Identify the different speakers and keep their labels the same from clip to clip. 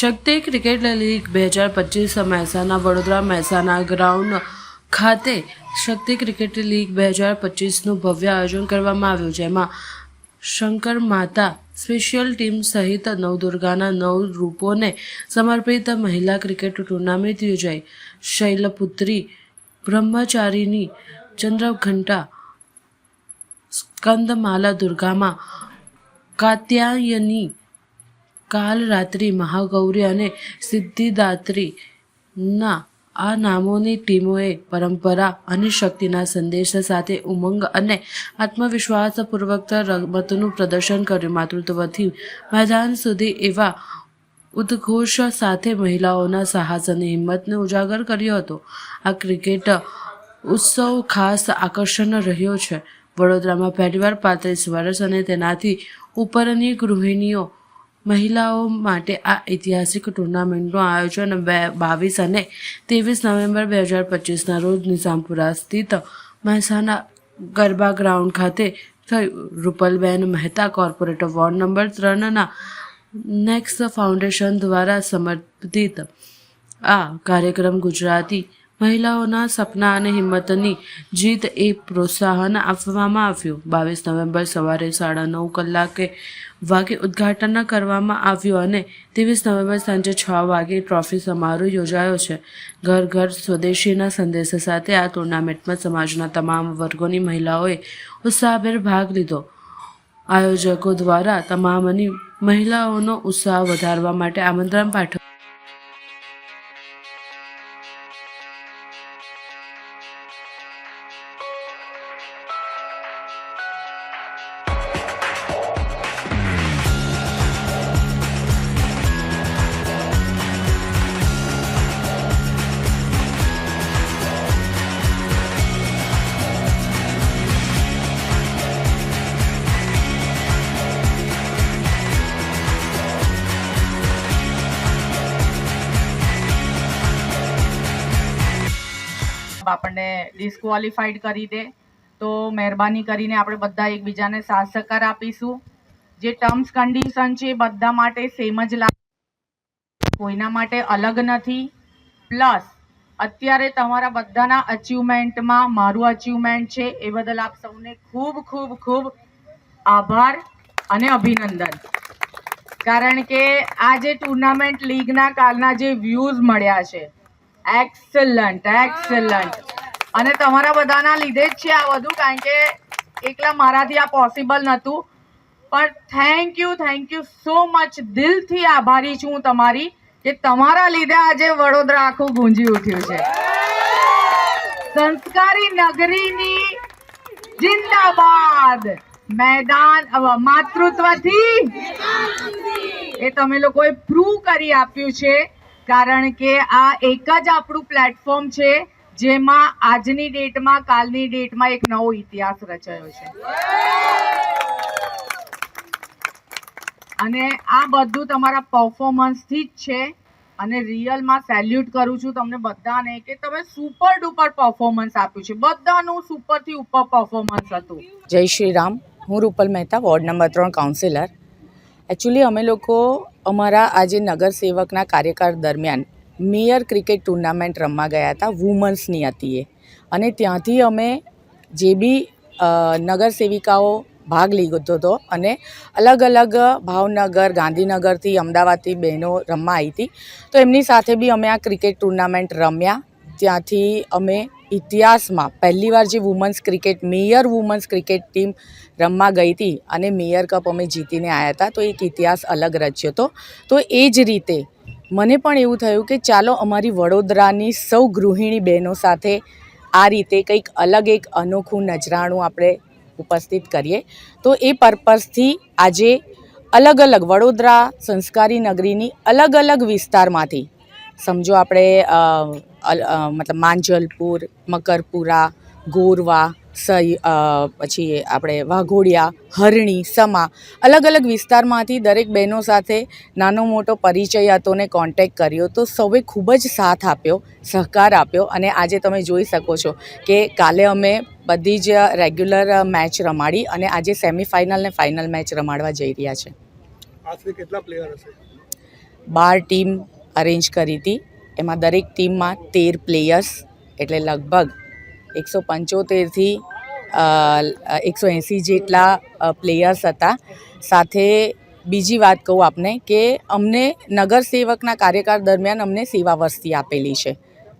Speaker 1: શક્તિ cricket league બે હજાર પચીસ મહેસાણા વડોદરા મહેસાણા ગ્રાઉન્ડ ખાતે શક્તિ ક્રિકેટ લીગ બે હજાર પચીસનું ભવ્ય આયોજન કરવામાં આવ્યું, જેમાં શંકર માતા સ્પેશિયલ ટીમ સહિત નવદુર્ગાના નવ રૂપોને સમર્પિત મહિલા ક્રિકેટ ટુર્નામેન્ટ યોજાઈ. શૈલપુત્રી, બ્રહ્મચારીની, ચંદ્રઘંટા, સ્કંદમાલા દુર્ગામાં કાત્યાયની કાલ રાત્રિ મહાગૌરી અને સિદ્ધિદાત્રીના આ નામોની ટીમોએ પરંપરા અને શક્તિના સંદેશ સાથે ઉમંગ અને આત્મવિશ્વાસપૂર્વક રમતનું પ્રદર્શન કર્યું. માતૃત્વથી મેદાન સુધી એવા ઉદ્ઘોષ સાથે મહિલાઓના સાહસ અને હિંમતને ઉજાગર કર્યો હતો. આ ક્રિકેટ ઉત્સવ ખાસ આકર્ષણ રહ્યો છે. વડોદરામાં પહેલીવાર પાંત્રીસ વર્ષ અને તેનાથી ઉપરની ગૃહિણીઓ મહિલાઓ માટે આ ઐતિહાસિક ટુર્નામેન્ટનું આયોજન બે બાવીસ અને ત્રેવીસ નવેમ્બર બે હજાર પચીસના રોજ નિઝામપુરા સ્થિત મહેસાણા ગરબા ગ્રાઉન્ડ ખાતે થયું Rupalben Mehta corporate ward number ત્રણના નેક્સ્ટ ફાઉન્ડેશન દ્વારા સમર્પિત આ કાર્યક્રમ ગુજરાતી મહિલાઓના સપના અને હિંમતની જીત એ પ્રોત્સાહન આપવામાં આવ્યું. બાવીસ નવેમ્બર સવારે સાડા નવ કલાકે વાગે ઉદ્ઘાટન કરવામાં આવ્યું અને ત્રેવીસ નવેમ્બર સાંજે છ વાગે ટ્રોફી સમારોહ યોજાયો છે. ઘર ઘર સ્વદેશીના સંદેશ સાથે આ ટુર્નામેન્ટમાં સમાજના તમામ વર્ગોની મહિલાઓએ ઉત્સાહભેર ભાગ લીધો. આયોજકો દ્વારા તમામની મહિલાઓનો ઉત્સાહ વધારવા માટે આમંત્રણ પાઠવ્યું.
Speaker 2: આપણને ડિસ્કવોલિફાઈડ કરી દે. તો મહેરબાની કરીને આપણે બધા એકબીજાને સાથ સહકાર આપીશું. જે ટર્મ્સ કન્ડિશન છે એ બધા માટે સેમ જ લાગે. કોઈના માટે અલગ નથી. પ્લસ અત્યારે તમારા બધાના અચીવમેન્ટમાં મારું અચીવમેન્ટ છે એ બદલ આપ સૌને ખૂબ ખૂબ ખૂબ આભાર અને અભિનંદન. કારણ કે આ જે ટુર્નામેન્ટ લીગના કાલના જે વ્યૂઝ મળ્યા છે એક્સલન્ટ એક્સલન્ટ અને તમારા બધાના લીધે જ છે આ બધું કારણ કે એકલા મારાથી આ પોસિબલ નહોતું. પણ thank you thank you so much દિલથી આભારી છું તમારી કે તમારા લીધે આજે વડોદરા આખું ગુંજી ઉઠ્યું છે. સંસ્કારી નગરીની જિંદાબાદ મેદાન માતૃત્વથી. એ તમે લોકોએ પ્રૂવ કરી આપ્યું છે. કારણ કે આ એક જ આપણું પ્લેટફોર્મ છે, જેમાં આજની ડેટમાં કાલની ડેટમાં એક નવો ઇતિહાસ રચાયો છે. અને આ બધું તમારા પરફોર્મન્સથી જ છે. અને રિયલમાં સેલ્યુટ કરું છું તમને બધાને કે તમે સુપર ડુપર પરફોર્મન્સ આપ્યું છે. બધાનું સુપરથી ઉપર પરફોર્મન્સ હતું.
Speaker 3: જય શ્રી રામ. હું રૂપલ મહેતા, વોર્ડ નંબર ત્રણ કાઉન્સિલર એકચ્યુઅલી અમે લોકો અમારા આજે નગર સેવકના કાર્યકાળ દરમિયાન મેયર ક્રિકેટ ટુર્નામેન્ટ રમવા ગયા હતા, વુમન્સની હતી એ અને ત્યાંથી અમે જે બી નગરસેવિકાઓ નગર સેવિકાઓ ભાગ લીધો હતો અને અલગ અલગ ભાવનગર, ગાંધીનગરથી અમદાવાદથી બહેનો રમવા આવી હતી. તો એમની સાથે બી અમે આ ક્રિકેટ ટુર્નામેન્ટ રમ્યા. ત્યાંથી અમે ઇતિહાસમાં પહેલીવાર જે women's cricket mayor women's cricket team રમવા ગઈ હતી અને મેયર કપ અમે જીતીને આવ્યા હતા, તો એક ઇતિહાસ અલગ રચ્યો હતો. તો એ જ રીતે મને પણ એવું થયું કે ચાલો અમારી વડોદરાની સૌ ગૃહિણી બહેનો સાથે આ રીતે કંઈક અલગ એક અનોખું નજરાણું આપણે ઉપસ્થિત કરીએ. તો એ પર્પઝથી આજે અલગ અલગ વડોદરા સંસ્કારી નગરીની અલગ અલગ વિસ્તારમાંથી સમજો આપણે મતલબ માંજલપુર મકરપુરા ગોરવા સહી પછી આપણે વાઘોડિયા હરણી સમા અલગ અલગ વિસ્તારમાંથી દરેક બહેનો સાથે નાનો મોટો પરિચય હતો ને કોન્ટેક કર્યો. તો સૌએ ખૂબ જ સાથ આપ્યો સહકાર આપ્યો અને આજે તમે જોઈ શકો છો કે કાલે અમે બધી જ રેગ્યુલર મેચ રમાડી અને આજે સેમિફાઇનલ ને ફાઇનલ મેચ રમાડવા જઈ રહ્યા છે.
Speaker 4: આશરે કેટલા પ્લેયર હશે?
Speaker 3: બાર ટીમ અરેન્જ કરી હતી. એમાં દરેક ટીમમાં તેર પ્લેયર્સ એટલે લગભગ એકસો પંચોતેરથી એકસો એંસી જેટલા પ્લેયર્સ હતા. સાથે બીજી વાત કહું આપને કે અમને નગર સેવકના કાર્યકાળ દરમિયાન અમને સેવા વસ્તી આપેલી છે,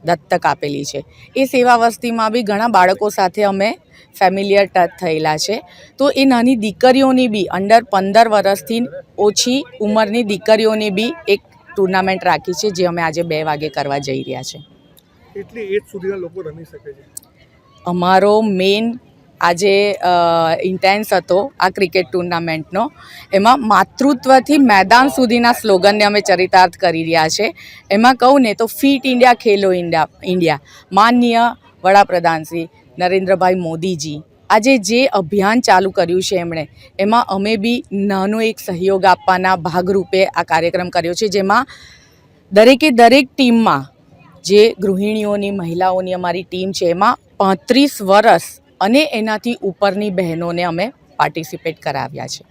Speaker 3: દત્તક આપેલી છે. એ સેવા વસ્તીમાં બી ઘણા બાળકો સાથે અમે ફેમિલિયર ટચ થયેલા છે. તો એ નાની દીકરીઓની બી અંડર પંદર વર્ષથી ઓછી ઉંમરની દીકરીઓની બી એક ટુર્નામેન્ટ રાખી છે જે અમે આજે બે વાગે કરવા જઈ રહ્યા છે.
Speaker 4: કેટલી એજ સુધીના લોકો રમી શકે છે?
Speaker 3: અમારો મેઇન આજે ઇન્ટેન્સ હતો આ ક્રિકેટ ટુર્નામેન્ટનો. એમાં માતૃત્વથી મેદાન સુધીના સ્લોગનને અમે ચરિતાર્થ કરી રહ્યા છે. એમાં કહું ને તો fit India Khelo India India. માનનીય વડાપ્રધાન શ્રી નરેન્દ્રભાઈ મોદીજી આજે જે અભિયાન ચાલુ કર્યું છે એમણે એમાં અમે બી નાનો એક સહયોગ આપવાના ભાગરૂપે આ કાર્યક્રમ કર્યો છે જેમાં દરેકે દરેક ટીમમાં જે ગૃહિણીઓની મહિલાઓની અમારી ટીમ છે એમાં પાંત્રીસ વર્ષ અને એનાથી ઉપરની બહેનોને અમે પાર્ટિસિપેટ કરાવ્યા છે.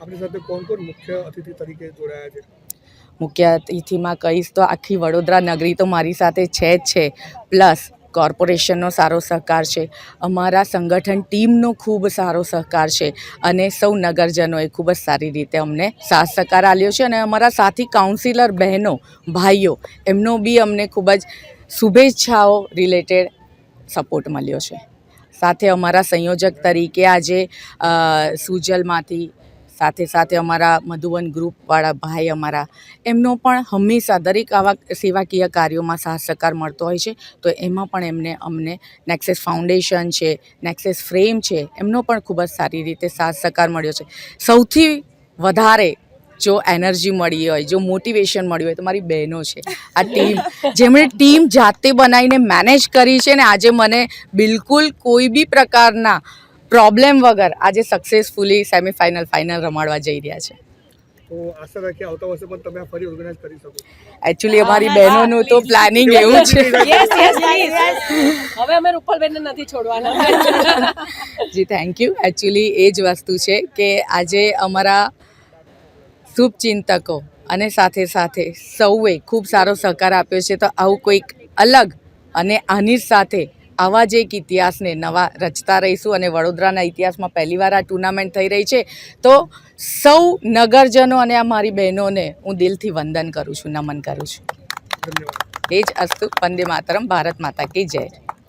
Speaker 4: આપણી સાથે કોણ કોણ મુખ્ય અતિથિ તરીકે જોડાયા છે?
Speaker 3: મુખ્ય અતિથિમાં કહીશ તો આખી વડોદરા નગરી તો મારી સાથે છે જ છે. પ્લસ કોર્પોરેશનનો સારો સહકાર છે, અમારા સંગઠન ટીમનો ખૂબ સારો સહકાર છે અને સૌ નગરજનોએ ખૂબ જ સારી રીતે અમને સાથ સહકાર આપ્યો છે અને અમારા સાથી કાઉન્સિલર બહેનો, ભાઈઓ, એમનો બી અમને ખૂબ જ શુભેચ્છાઓ રિલેટેડ સપોર્ટ મળ્યો છે. સાથે અમારા સંયોજક તરીકે આજે સુજલમાંથી સાથે સાથે અમારા મધુવન ગ્રુપવાળા ભાઈ અમારા, એમનો પણ હંમેશા દરેક આવા સેવાકીય કાર્યોમાં સાથ સહકાર મળતો હોય છે. તો એમાં પણ એમને અમને નેક્સેસ ફાઉન્ડેશન છે નેક્સેસ ફ્રેમ છે, એમનો પણ ખૂબ જ સારી રીતે સાથ સહકાર મળ્યો છે. સૌથી વધારે જો એનર્જી મળી હોય, જો મોટિવેશન મળ્યું હોય, તો મારી બહેનો છે. આ ટીમ, જેમણે ટીમ જાતે બનાવીને મેનેજ કરી છે ને, આજે મને બિલકુલ કોઈ બી પ્રકારના પ્રોબ્લેમ વગર આજે સક્સેસફુલી સેમિફાઇનલ ફાઇનલ રમાડવા જઈ રહ્યા છે.
Speaker 4: તો આશા રાખીએ આવતા વર્ષે પણ તમે આ ફરી ઓર્ગેનાઇઝ કરી શકો.
Speaker 3: એકચ્યુઅલી અમારી બહેનોનું તો પ્લાનિંગ એવું છે.
Speaker 5: યસ યસ હવે અમે રૂપલબેનને નથી છોડવાના.
Speaker 3: જી થેન્ક યુ એકચ્યુઅલી એ જ વસ્તુ છે કે આજે અમારા શુભચિંતકો અને સાથે સાથે સૌએ ખૂબ સારો સહકાર આપ્યો છે. તો આવું કોઈક અલગ અને આની સાથે આવા જ એક ઇતિહાસને નવા રચતા રહીશું અને વડોદરાના ઇતિહાસમાં પહેલીવાર આ ટુર્નામેન્ટ થઈ રહી છે. તો સૌ નગરજનો અને આ મારી બહેનોને હું દિલથી વંદન કરું છું નમન કરું છું.
Speaker 4: ધન્યવાદ.
Speaker 3: એ જ અસ્તુ વંદે માતરમ ભારત માતા કી જય.